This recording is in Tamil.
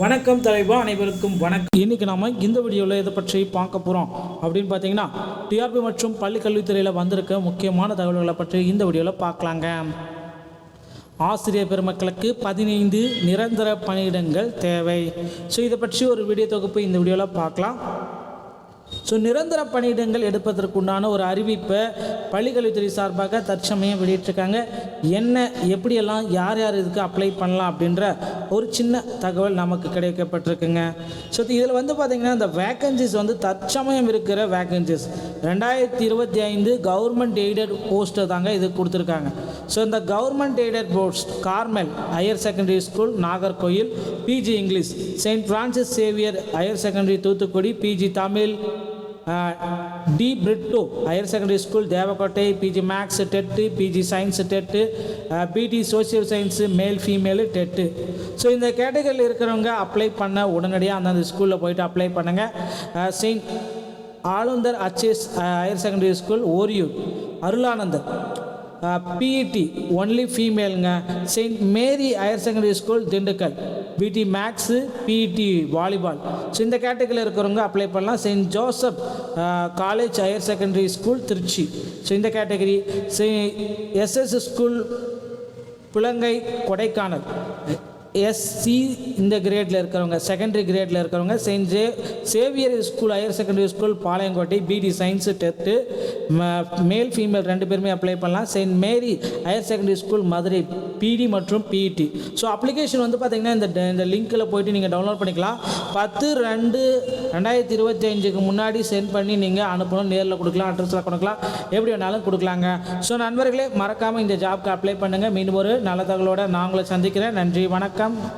வணக்கம் தலைவா அனைவருக்கும் வணக்கம். இன்னைக்கு நாம இந்த வீடியோவில் இதை பற்றி பார்க்க போகிறோம் அப்படின்னு பார்த்தீங்கன்னா டிஆர்பி மற்றும் பள்ளி கல்வித்துறையில் வந்திருக்க முக்கியமான தகவல்களை பற்றி இந்த வீடியோவில் பார்க்கலாங்க. ஆசிரியர் பெருமக்களுக்கு பதினைந்து நிரந்தர பணியிடங்கள் தேவை. ஸோ இதை பற்றி ஒரு வீடியோ தொகுப்பு இந்த வீடியோவில் பார்க்கலாம். ஸோ நிரந்தர பணியிடங்கள் எடுப்பதற்குண்டான ஒரு அறிவிப்பை பள்ளிக்கல்வித்துறை சார்பாக தற்சமயம் வெளியிட்டிருக்காங்க. என்ன எப்படியெல்லாம் யார் யார் இதுக்கு அப்ளை பண்ணலாம் அப்படின்ற ஒரு சின்ன தகவல் நமக்கு கிடைக்கப்பட்டிருக்குங்க. ஸோ இதில் வந்து பார்த்திங்கன்னா இந்த வேக்கன்சிஸ் வந்து தற்சமயம் இருக்கிற வேக்கன்சிஸ் ரெண்டாயிரத்தி இருபத்தி ஐந்து கவர்மெண்ட் எய்டட் போஸ்ட்டை தாங்க இது கொடுத்துருக்காங்க. ஸோ இந்த government aided boards Carmel higher secondary school Nagercoil PG English Saint Francis Xavier higher secondary Thoothukudi PG Tamil de Britto higher secondary school Devakottai PG maths TET PG science TET BT social science male female TET so இந்த கேட்டகரியில் இருக்கிறவங்க அப்ளை பண்ண உடனடியாக அந்தந்த ஸ்கூலில் போயிட்டு அப்ளை பண்ணுங்கள் செயின்ட் ஆளுந்தர் அச்சேஸ் higher secondary school Oriyur Arulanandar PET only ஃபீமேலுங்க Saint Mary higher secondary school Dindigul. BT maths PET volleyball so இந்த கேட்டகரியில் இருக்கிறவங்க அப்ளை பண்ணலாம். Saint Joseph college higher secondary school Trichy. So இந்த கேட்டகரி எஸ்எஸ் ஸ்கூல் புலங்கை கொடைக்கானல் எஸ்சி இந்த கிரேடில் இருக்கிறவங்க செகண்டரி கிரேடில் இருக்கிறவங்க Saint J Xavier school higher secondary school Palayamkottai BT science TET male female ரெண்டு பேருமே அப்ளை பண்ணலாம். Saint Mary higher secondary school Madurai BT மற்றும் பிடி ஸோ அப்ளிகேஷன் வந்து பார்த்திங்கன்னா இந்த இந்த லிங்க்கில் போயிட்டு நீங்கள் டவுன்லோட் பண்ணிக்கலாம். பத்து ரெண்டு ரெண்டாயிரத்தி இருபத்தி அஞ்சுக்கு முன்னாடி சென்ட் பண்ணி நீங்கள் அனுப்பணும். நேரில் கொடுக்கலாம் அட்ரஸில் கொடுக்கலாம். எப்படி வேணாலும் கொடுக்கலாங்க. ஸோ நண்பர்களே மறக்காமல் இந்த ஜாப்க்கு அப்ளை பண்ணுங்கள் மீண்டும் ஒரு நல்ல தகவலோட நான் உங்களை சந்திக்கிறேன். நன்றி வணக்கம். campo